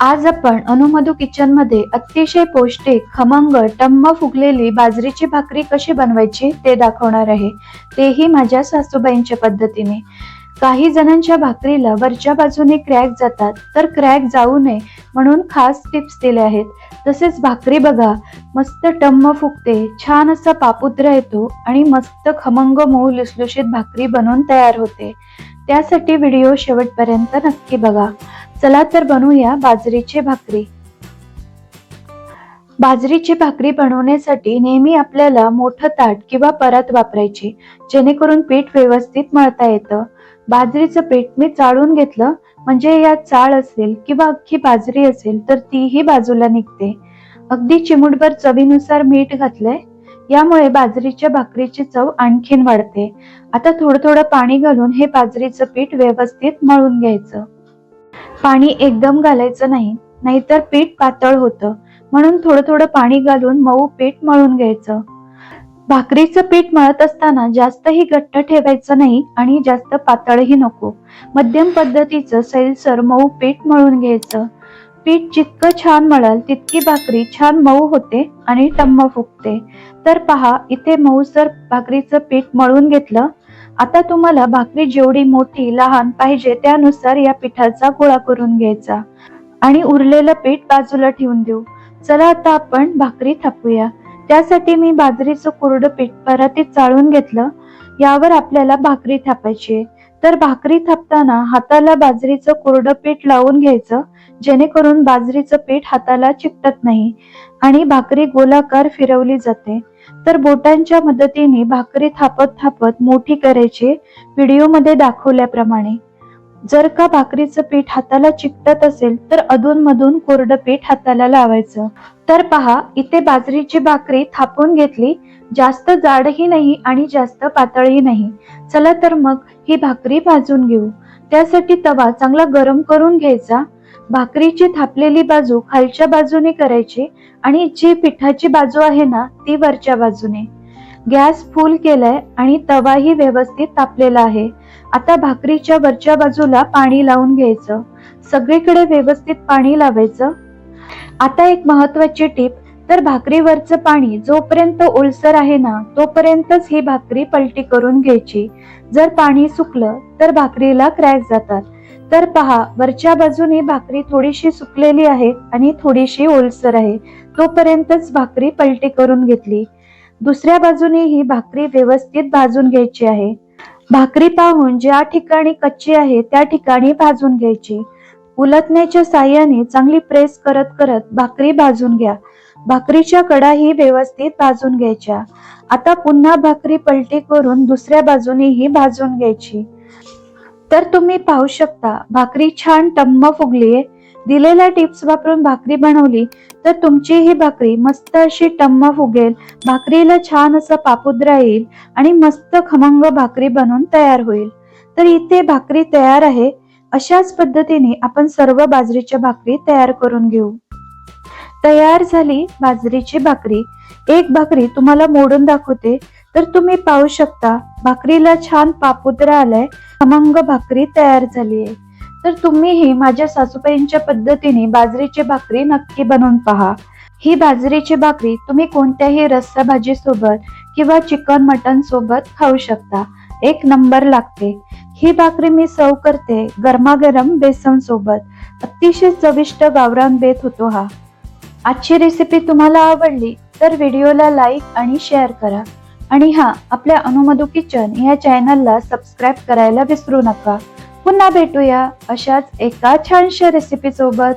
आज आपण अनुमधू किचनमध्ये अतिशय पौष्टिक खमंग टम्म फुगलेली बाजरीची भाकरी कशी बनवायची ते दाखवणार आहे. तेही माझ्या सासूबाईंच्या पद्धतीने. काही जणांच्या भाकरीला वरच्या बाजूने क्रॅक जातात तर क्रॅक जाऊ नये म्हणून खास टिप्स दिले आहेत. तसेच भाकरी बघा मस्त टम्म फुगते छान असा पापुद्रा येतो आणि मस्त खमंग मऊ लुसलुशीत भाकरी बनवून तयार होते. त्यासाठी व्हिडिओ शेवटपर्यंत नक्की बघा. चला तर बनवूया बाजरीची भाकरी. बाजरीची भाकरी बनवण्यासाठी नेहमी आपल्याला मोठं ताट किंवा परात वापरायची जेणेकरून पीठ व्यवस्थित मळता येतं. बाजरीचं पीठ मी चाळून घेतलं म्हणजे यात चाळ असेल किंवा अख्खी बाजरी असेल तर तीही बाजूला निघते. अगदी चिमुटभर चवीनुसार मीठ घातलंय यामुळे बाजरीच्या भाकरीची चव आणखीन वाढते. आता थोडं थोडं पाणी घालून हे बाजरीचं पीठ व्यवस्थित मळून घ्यायचं. पाणी एकदम घालायचं नाही नाहीतर पीठ पातळ होतं. म्हणून थोडं थोडं पाणी घालून मऊ पीठ मळून घ्यायचं. भाकरीचं पीठ मळत असताना जास्तही घट्ट ठेवायचं नाही आणि जास्त पातळही नको. मध्यम पद्धतीचं सैलसर मऊ पीठ मळून घ्यायचं. पीठ जितकं छान मळाल तितकी भाकरी छान मऊ होते आणि टम्म फुगते. तर पहा इथे मऊसर भाकरीचं पीठ मळून घेतलं आता तुम्हाला भाकरी जेवढी मोठी लहान पाहिजे त्यानुसार या पिठाचा गोळा करून घ्यायचा. आणि उरलेलं पीठ बाजूला ठेवून देऊ. चला आता आपण भाकरी थापूया. त्यासाठी मी बाजरीचं कोरडं पीठ परातीत चाळून घेतलं. यावर आपल्याला भाकरी थापायची आहे. तर भाकरी थापताना हाताला बाजरीचं कोरडं पीठ लावून घ्यायचं. जेणेकरून बाजरीचं पीठ हाताला चिकटत नाही आणि भाकरी गोलाकार फिरवली जाते. तर बोटांच्या मदतीने भाकरी थापत थापत मोठी करायची व्हिडिओमध्ये दाखवल्याप्रमाणे. जर का भाकरीचं पीठ हाताला चिकटत असेल तर अधूनमधून कोरडं पीठ हाताला लावायचं. तर पहा इथे बाजरीची भाकरी थापून घेतली. जास्त जाडही नाही आणि जास्त पातळही नाही. चला तर मग ही भाकरी भाजून घेऊ. त्यासाठी तवा चांगला गरम करून घ्यायचा. भाकरीची थापलेली बाजू खालच्या बाजूने करायची आणि जी पिठाची बाजू आहे ना ती वरच्या बाजूने. गॅस फुल केलाय आणि तवाही व्यवस्थित तापलेला आहे. आता भाकरीच्या वरच्या बाजूला पाणी लावून घ्यायचं. सगळीकडे व्यवस्थित पाणी लावायचं. आता एक महत्वाची टीप तर भाकरीवरचं पाणी जोपर्यंत ओलसर आहे ना तोपर्यंतच ही भाकरी पलटी करून घ्यायची. जर पाणी सुकलं तर भाकरीला क्रॅक जातात. तर पहा वरच्या बाजूने भाकरी थोडीशी सुकलेली आहे आणि थोडीशी ओलसर आहे. तोपर्यंतच भाकरी पलटी करून घेतली. दुसऱ्या बाजूने ही भाकरी व्यवस्थित भाजून घ्यायची आहे. भाकरी पाहून ज्या ठिकाणी कच्ची आहे त्या ठिकाणी भाजून घ्यायची. उलटण्याच्या साह्याने चांगली प्रेस करत करत भाकरी भाजून घ्या. भाकरीच्या कडाही व्यवस्थित भाजून घ्यायच्या. आता पुन्हा भाकरी पलटी करून दुसऱ्या बाजूनेही भाजून घ्यायची. तर तुम्ही पाहू शकता भाकरी छान टम्म फुगलीये. दिलेल्या टिप्स वापरून भाकरी बनवली तर तुमची ही भाकरी मस्त अशी टम्म फुगेल. भाकरीला छान असं पापुद्रा येईल आणि मस्त खमंग भाकरी बनून तयार होईल. तर इथे भाकरी तयार आहे. अशाच पद्धतीने आपण सर्व बाजरीच्या भाकरी तयार करून घेऊ. तयार झाली बाजरीची भाकरी. एक भाकरी तुम्हाला मोडून दाखवते. तर तुम्ही पाहू शकता भाकरीला छान पापुद्रा आलाय. खमंग भाकरी तयार झाली आहे. तर तुम्हीही माझ्या सासूबाईंच्या पद्धतीने बाजरीची भाकरी नक्की बनवून पहा. ही बाजरीची भाकरी तुम्ही कोणत्याही रस्सा भाजी सोबत किंवा चिकन मटन सोबत खाऊ शकता. एक नंबर लागते. ही भाकरी मी सर्व करते गरमागरम बेसन सोबत. अतिशय चविष्ट गावरान बेत होतो हा. आजची रेसिपी तुम्हाला आवडली तर व्हिडिओला लाईक आणि शेअर करा. आणि हा आपल्या अनुमधू किचन या चॅनलला सबस्क्राईब करायला विसरू नका. पुन्हा भेटूया अशाच एका छानशा रेसिपी सोबत.